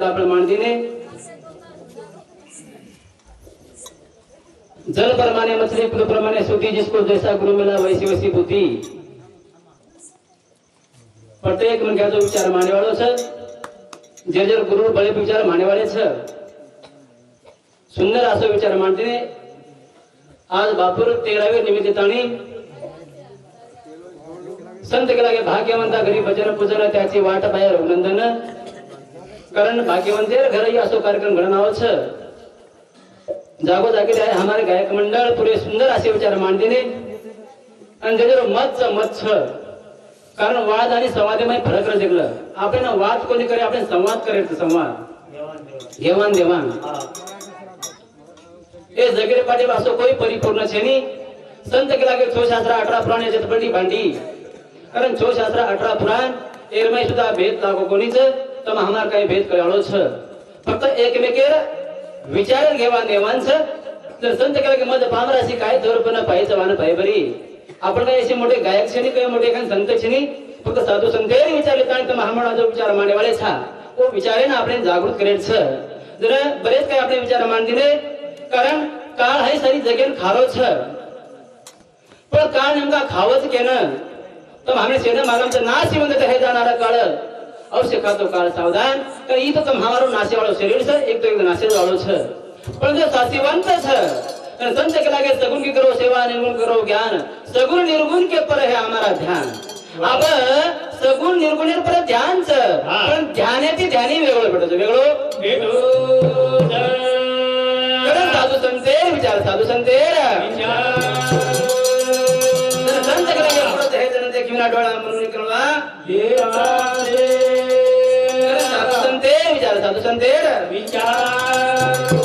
प्रमाणतीने जल प्रमाणे मछली पुल प्रमाणे सुती जिसको जैसा गुरु मिला वैसी वैसी बुद्धि। प्रत्येक मन मनख्या जो विचार माने वालो सर जे जे गुरु बड़े विचार माने वाले सर सुंदर आसो विचार मानते मांडतीने आज बापूर तेरावे निमित्ताने संत के लागे भाग्यवंता गरीब भजन पूजन त्याची वाट बाहेर अभिनंदन कारण भाग्यवंतेर घर ही असो कार्यक्रम घडनारो छ जागो जागे हमारे गायक मंडळ पूरे सुंदर असे विचार मांडतीने आणि त्याच्यावर मत मत छ कारण वाद आणि संवादामध्ये फरक रचकलं आपण वाद कोणी करे आपण संवाद करायचं संवाद. घेवाण देवाण. हे जगेरे पाटील असो कोई परिपूर्ण छे नी संत के लागे छो शास्त्र अठरा पुराण याच्यात पडली भांडी. कारण छो शास्त्र अठरा पुराण एरमय सुद्धा भेद लागो कोणीच. तर आम्हाला काही भेद कळालो छ फक्त एकमेके विचार घेवा नेवान छ तर संत केला की मध पामराशी काय दर पण पाहिजे वान पाय बरी आपण काही असे मोठे गायक छे नाही मोठे काही संत छे नाही फक्त साधू संत विचारले आणि तर महामंडळा जो विचार मांडेवाले छा तो विचारे ना आपण जागृत करेल छ जर बरेच काही आपले विचार मांडदिले कारण काळ हाय सारी जगेन खारो छ पण काळ नेमका खावच केनं तर आम्ही सेना मागामचं ना येऊन देतं हे जाणारा काळ अवश्य खातो काल सावधान। तर इथं तर महामारू नाशेवाडा शरीर छ एक तो एक नाशेवाडा छ पण जो सासिवंत छ संत के लागे सगुण की करो सेवा निर्गुण करो ज्ञान। सगुण निर्गुण के पर है हमारा ध्यान। अब सगुण निर्गुण पर ध्यान छ पण ध्याने ते ध्यानी वेगळ पडत छ वेगळो साधू संते विचार साधू संतेर। विचार। संत कडे जनते घेऊन आठवडा म्हणून निकलवा विचार साधू संत विचार.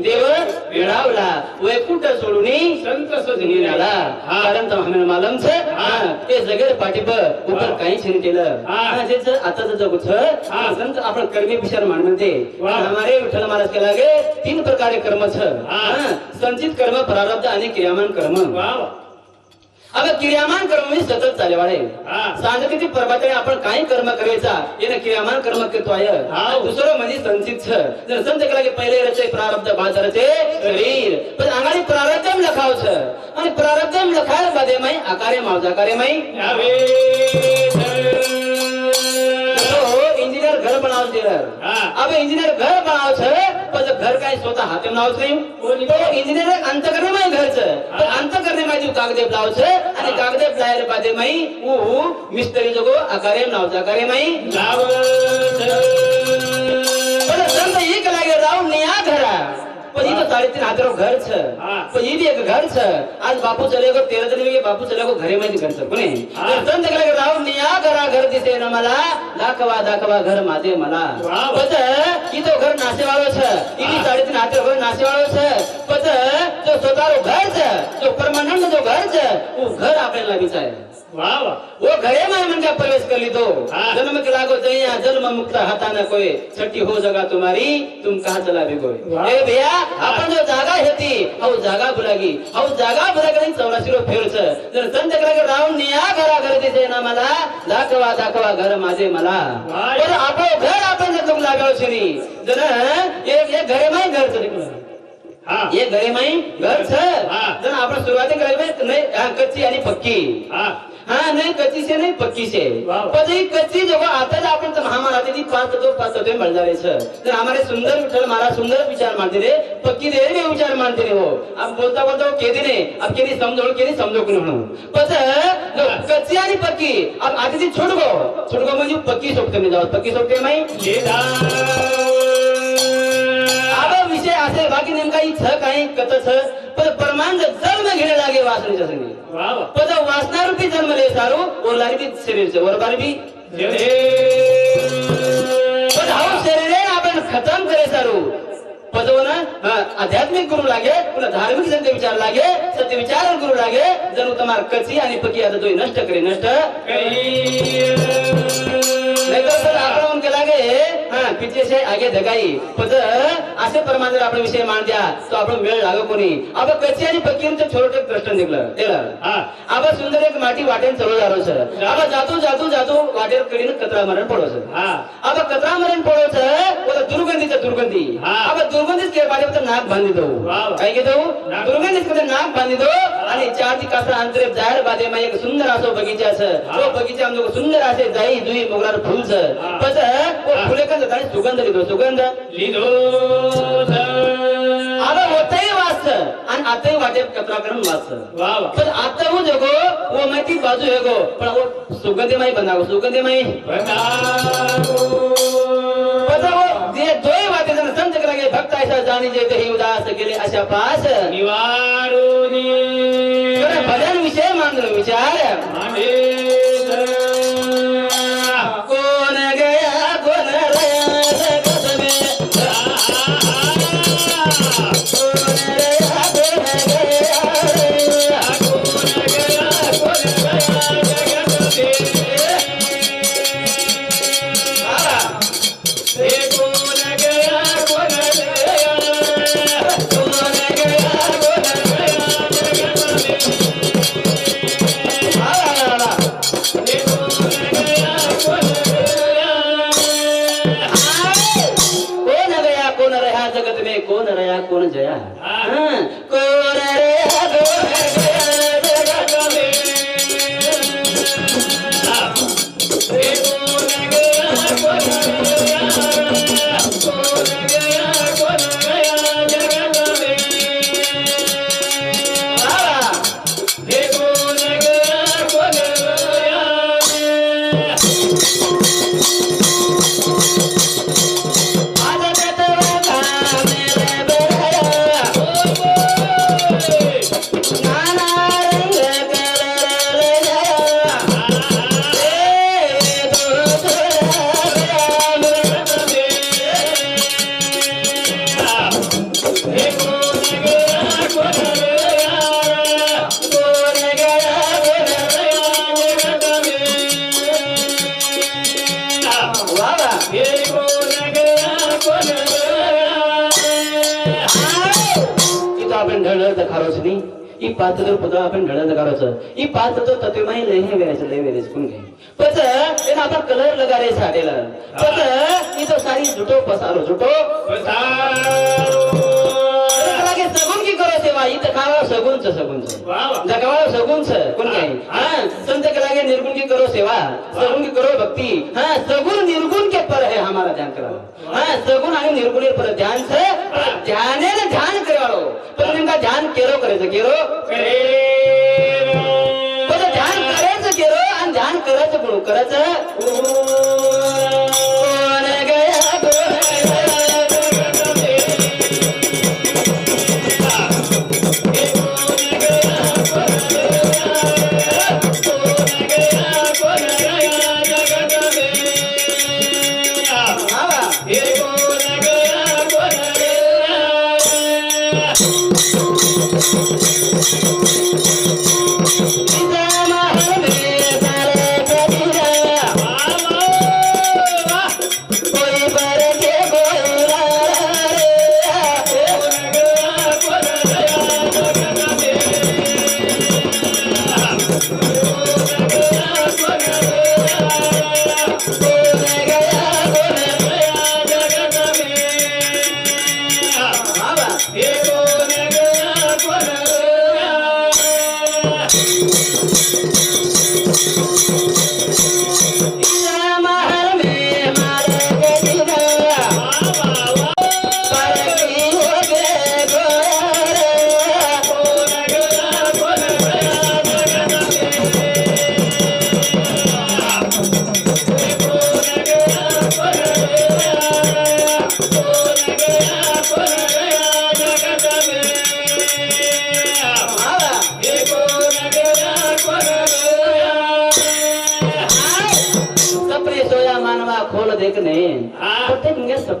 देव वेळावला वैकुंठ सोडून संत सजनी नाला कारण तमाम ते जगेर पाठिब उपर काही छिन केलं. आताच जगुच संत आपण कर्मी विचार मानते हमारे विठ्ठल महाराज के लागे तीन प्रकारे कर्म छ संचित कर्म प्रारब्ध आणि क्रियामान कर्म. अगं क्रियामान कर्म मी सतत चाले आहे सांगत की परमात्याने आपण काय कर्म करायचा? येणं क्रियामान कर्म करतो आहे दुसरं म्हणजे संचित जर संत केला की पहिले रचे प्रारब्ध बाजार ते शरीर पण अंगाने प्रारब्धम लखाव आणि प्रारब्धम लखाय बादे माई आकारे मावजा आकारे माई. इंजिनियर हो, घर बनाव अब इंजिनियर घर बनाव बाप्पाचं घर काय स्वतः हाते लावत नाही? तो इंजिनियर अंतकरणे माझ्या घरचं. पण अंतकरणे माहिती कागदे ब्लाउज आणि कागदे ब्लायर पाहिजे माही ऊ मिस्त्री जगो आकारे नावचा आकारे माही पण इथं साडेतीन हातारो घर छ. ही. बी एक घर छ. आज बापू चले गो तेरा जण वेगळे बापू चले गो घरे माहिती घर छ. तर संत लागे राव निया घरा घर दिसे ना मला. दाखवा दाखवा घर माझे मला. पत इथं घर नाशेवाळो छ. इथे साडेतीन हातारो घर नाशेवाळो छ. पत जो स्वतःरो घर छ जो परमानंद जो घर छ वो घर आपल्याला विचार वा घरे में का प्रवेश कर ली हाँ। जन्म के लागो जइया जन्म मुक्त हाथा न कोई। छठी हो जगा तुम्हारी तुम कहा चला भी कोई। ए भैया आपण जो जागा हेती औ जागा बुलागी। औ जागा बुलागी चौराशी रो फेरच जर संत करा राव निया घरा घर दिसे ना मला। दाखवा दाखवा घर माझे मला। पण आपो घर आपण जर तुम लागाव छरी जन ये ये घरे माई घर छ हा। ये घरे माई घर छ। जन आपण सुरुवाती करायला नाही कच्ची आणि पक्की। हा हाँ नहीं कच्ची से नहीं पक्की से वाह। पण ही कच्ची जगह आता आपण महामाराती ती पाच तत्व पाच तत्व मिळ जावे छ तर हमारे सुंदर विठ्ठल महाराज सुंदर विचार मानते रे. पक्की दे रे विचार मानते रे हो. अब बोलता बोलता वो केदी ने अब केदी समझो केदी समझो कोण म्हणून जो कच्ची आणि पक्की? अब आधी ती छोड गो छोड गो म्हणजे पक्की सोपते मी जाऊ. पक्की सोपते अब विषय असे बाकी नेमका ही छ काही कत छ पण परमान जन्म घेणे लागे वासनेच्या संगी पद वासना रूपी जन्मले सारू ओलारी बी शरीर છે वरबारी बी पण हाऊ शरीरे आपण खतम करे सारू. पदवन आध्यात्मिक गुरु लागे पुन्हा धार्मिक संत विचार लागे सत्य विचार गुरु लागे जणू तुम्हार कची आणि पकी आता तो नष्ट करे नष्ट. नहीं तो सर आपण हाँ असे आपण विषय मान द्या तो आपण वेळ लागो कोणी. अब कच्ची आणि पक्की छोटे प्रश्न निघलं. तेलं हा. सुंदर एक माटी वाटेन चलो जारो सर. आबा जातो जातो जातो वाटेर कडीन कचरा मरण पडो सर. हा. आबा कचरा मरण पडो सर. हा. आबा दुर्गंधीच के बाटे तर नाक बांधी दो. काय घेतो? नाक. बांधी आणि चार ती कासा अंतरे जाहीर मा एक सुंदर असो बगीचा हा. तो बगीचा आमचो सुंदर असे जाई जुई मोगरार फुल हा. पस वो. फुले सुगंध लिदो सुगंध. लिधो आबा होतही वाच आणि आताही वाटेत कचरा करून वाच वा वा. पण आता वो जगो वो माहिती बाजू हेगो पण वो सुगंधी माई बनागो सुगंधी माई वो जे दोय वाटे जण संत करागे भक्त ऐसा जाणी जे ते उदास गेले अशा पास. निवारुनी. तर भजन विषय मांगलो विचार ढळढळ खारोच नी ಈ ಪಾತ್ರದ ಪದ आपण ढळढळ खारोच ಈ ಪಾತ್ರದ ತತ್ವಮೈ ಲೈ ಹೇ वेरायचं लय वेरायचं कोण घे पच एना आपण कलर लगा रे साडेला पच इथं सारी जुटो पसारो जुटो लागे सगुन की करो सेवा इथं खावा सगुनच सगुनच वा वा जगावा सगुनच कोण काय हा संत के लागे निर्गुण की करो सेवा सगुण की करो भक्ति हाँ सगुण निर्गुण के पर है हमारा ध्यान करा हाँ सगुण आणि निर्गुण पर ध्यान से ध्याने ने ध्यान करावो. पण नेमका ध्यान केरो करायचं केरो. पण ध्यान करायचं केरो. आणि ध्यान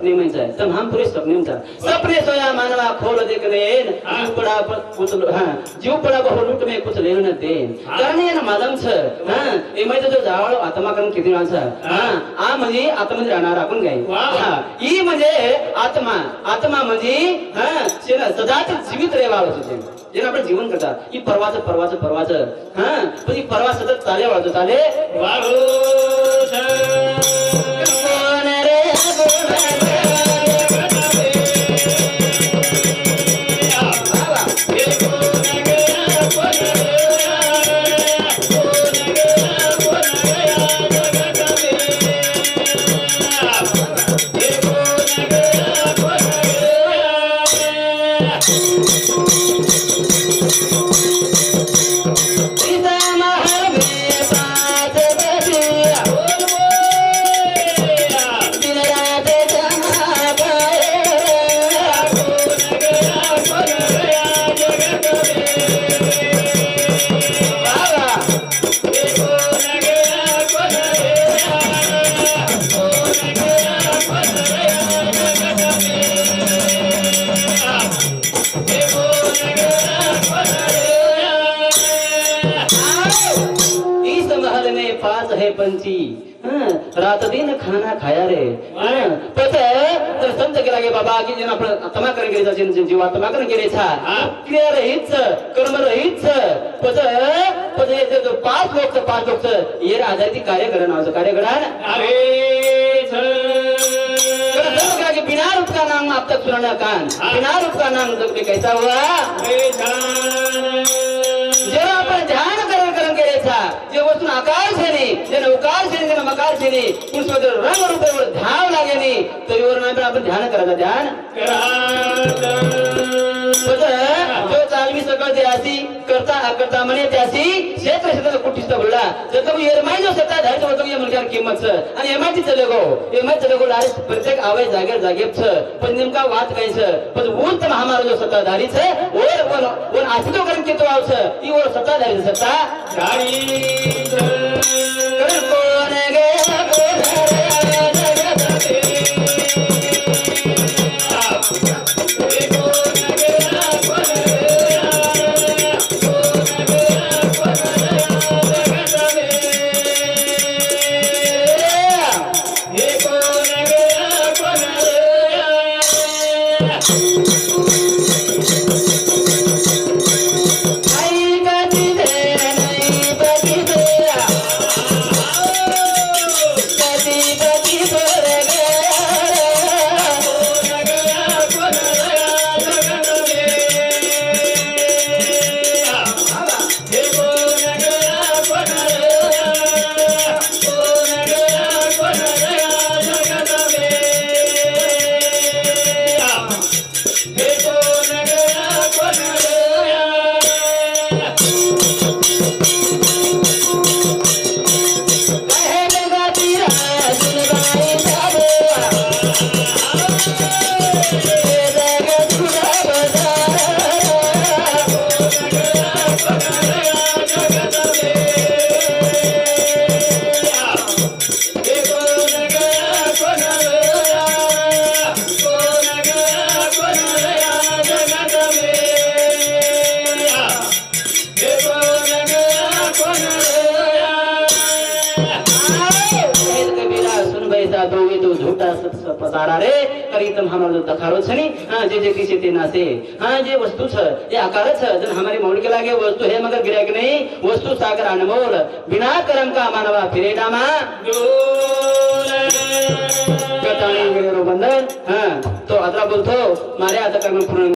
सपने में जाए तमाम पुरुष सपने में जाए सपने सोया मानवा खोल देखने हाँ। जीव पड़ा पर कुछ हाँ जीव पड़ा बहु लूट में कुछ लेन न हाँ। ये ना मालम छ। हाँ इमायचं जो जावळ आत्मा करून किती माणसं हाँ। आ म्हणजे आतमध्ये राहणार आपण काय वा. हा ई म्हणजे आत्मा आत्मा म्हणजे हा सदाच जीवित रेवावं तुझे जेव्हा आपण जीवन करतात ही परवाचं परवाचं परवाचं हा पण ही परवा सतत चाले वाळतो चाले दिन खाना खाया रे. पत तर संत केला गे बाबा की जेना आपण तमा करून गेले जाते जीवा तमा करून गेले छा. क्रिया रहित कर्म रहित पत पत हे जे जो पाच लोक पाच लोक ये आधारित कार्य करण नावाचं कार्य करण केला की बिना रूप का नाम अब तक सुनाना कान. बिना रूप का नाम में कैसा हुआ त्याने उकार केली त्याने मकार केली पुष्पाचं रंग रूप एवढं धाव लागेली तरी वर आपण ध्यान करायचं ध्यान जो चालवी सकळ त्यासी करता अकर्ता म्हणे त्यासी क्षेत्र क्षेत्र कुठीच बोलला तर तो एरमाई जो सत्ता धारित होतो या मुलग्यावर किंमत आणि एमआयटी चले गो एमआयटी चले गो लास्ट प्रत्येक आवाज जागेर जागेप छ पण नेमका वाद काही छ पण ऊन तर महामार जो सत्ताधारी छ ओर ओर ओर आसितो करम के तो आवस ई ओर सत्ताधारी सत्ता धारी कोण गे पसारारे तरी तर हा दखारो छ जे जे किसे ते नासे. हा जे वस्तु छ ते आकार छ जर मौल के लागे वस्तु हे मगर गिरेक नहीं. वस्तु सागर अनमोल बिना कर्म का मानवा फिरे डामा. कटाणी वगैरे हा तो अदरा बोलतो मारे आता कर्म पूर्ण